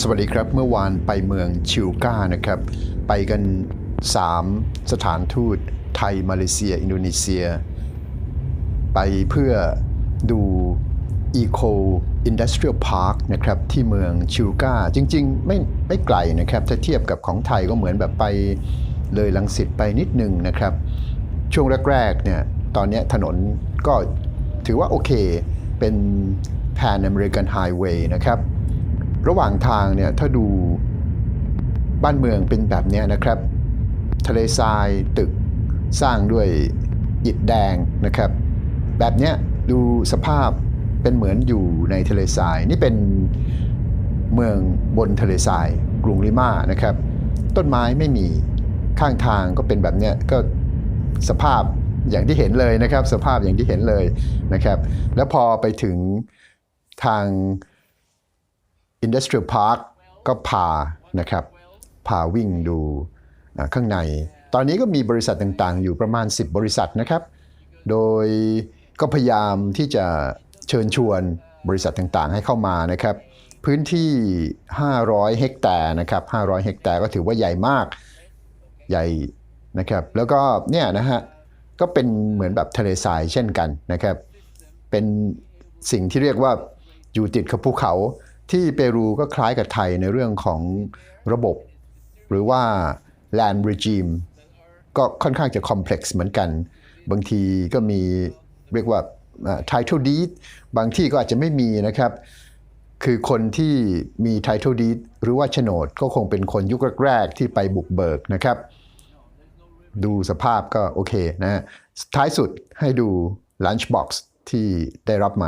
สวัสดีครับเมื่อวานไปเมืองชิวก้านะครับ ไปกัน 3 สถานทูตไทย มาเลเซีย อินโดนีเซีย ไปเพื่อดู Eco Industrial Park นะครับที่เมืองชิวก้าจริง ๆ ไม่ไม่ไกลนะครับถ้าเทียบกับของไทยก็เหมือนแบบไปเลยลังสิตไปนิดหนึ่งนะครับ ช่วงแรกๆเนี่ยตอนนี้ถนนก็ถือว่าโอเค เป็น Pan American Highway นะครับ ระหว่างทางเนี่ยถ้าดูบ้านเมืองเป็นแบบนี้นะครับ ทะเลทรายตึกสร้างด้วยอิฐแดงนะครับ แบบนี้ดูสภาพเป็นเหมือนอยู่ในทะเลทราย นี่เป็นเมืองบนทะเลทรายกรุงลิมานะครับ ต้นไม้ไม่มีข้างทางก็เป็นแบบนี้ก็สภาพอย่างที่เห็นเลยนะครับ สภาพอย่างที่เห็นเลยนะครับ แล้วพอไปถึงทาง Industrial Park ก็พานะครับพาวิ่งดูข้างใน ตอนนี้ก็มีบริษัทต่างๆ อยู่ประมาณ 10 บริษัทนะครับ โดยก็พยายามที่จะเชิญชวนบริษัทต่างๆ ให้เข้ามานะครับ พื้นที่ 500 เฮกตาร์นะครับ 500 เฮกตาร์ก็ถือว่าใหญ่มากใหญ่นะครับ แล้วก็เนี่ยนะฮะก็เป็นเหมือนแบบทะเลทรายเช่นกันนะครับ เป็นสิ่งที่เรียกว่าอยู่ติดกับภูเขา ที่เปรูก็คล้ายกับไทยในเรื่องของระบบ หรือว่า land regime ก็ค่อนข้างจะ complex เหมือนกัน บางทีก็มีเรียกว่า title deed บางที่ก็อาจจะไม่มีนะครับ คือคนที่มี title deed หรือว่าโฉนดก็คงเป็นคนยุคแรกๆที่ไปบุกเบิกนะครับ ดูสภาพก็โอเคนะฮะท้ายสุดให้ดู lunchbox ที่ได้รับมา